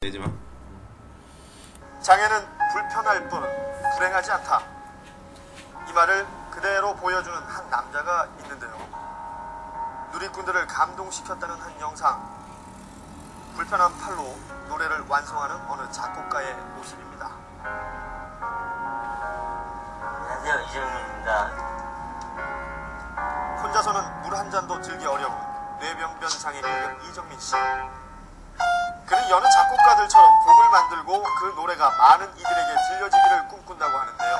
내지 마. 장애는 불편할 뿐 불행하지 않다. 이 말을 그대로 보여주는 한 남자가 있는데요. 누리꾼들을 감동시켰다는 한 영상. 불편한 팔로 노래를 완성하는 어느 작곡가의 모습입니다. 안녕하세요 이정민입니다. 혼자서는 물 한 잔도 들기 어려운 뇌병변 장애인 이정민 씨. 그는 여느 작곡 가들처럼 곡을 만들고 그 노래가 많은 이들에게 들려지기를 꿈꾼다고 하는데요.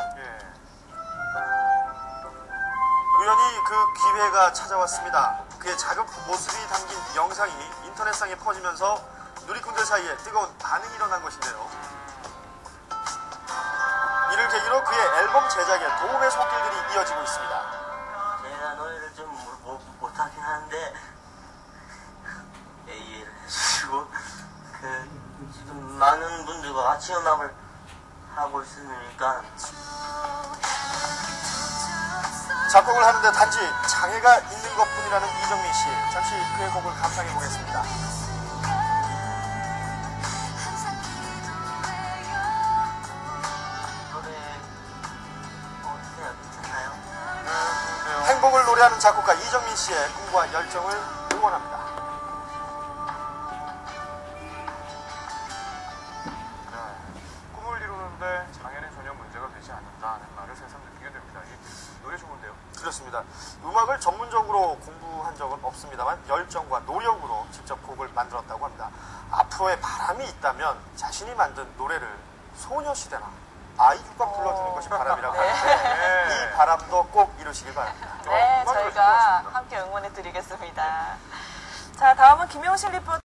우연히 그 기회가 찾아왔습니다. 그의 자극 모습이 담긴 영상이 인터넷상에 퍼지면서 누리꾼들 사이에 뜨거운 반응이 일어난 것인데요. 이를 계기로 그의 앨범 제작에 도움의 손길들이 이어지고 있습니다. 제가 노래를 좀 못, 못하긴 하는데 예, 이해를 해주시고 그 지금 분들과 같이 음악을 하고 있으니까 작곡을 하는데 단지 장애가 있는 것뿐이라는 이정민 씨. 잠시 그의 곡을 감상해 보겠습니다. 행복을 노래하는 작곡가 이정민 씨의 꿈과 열정을 응원합니다. 그렇습니다. 음악을 전문적으로 공부한 적은 없습니다만 열정과 노력으로 직접 곡을 만들었다고 합니다. 앞으로의 바람이 있다면 자신이 만든 노래를 소녀시대나 아이유가 불러주는 것이 바람이라고 하는데 이 바람도 꼭 이루시길 바랍니다. 네, 저희가. 함께 응원해 드리겠습니다. 자, 다음은 김용실 리포터.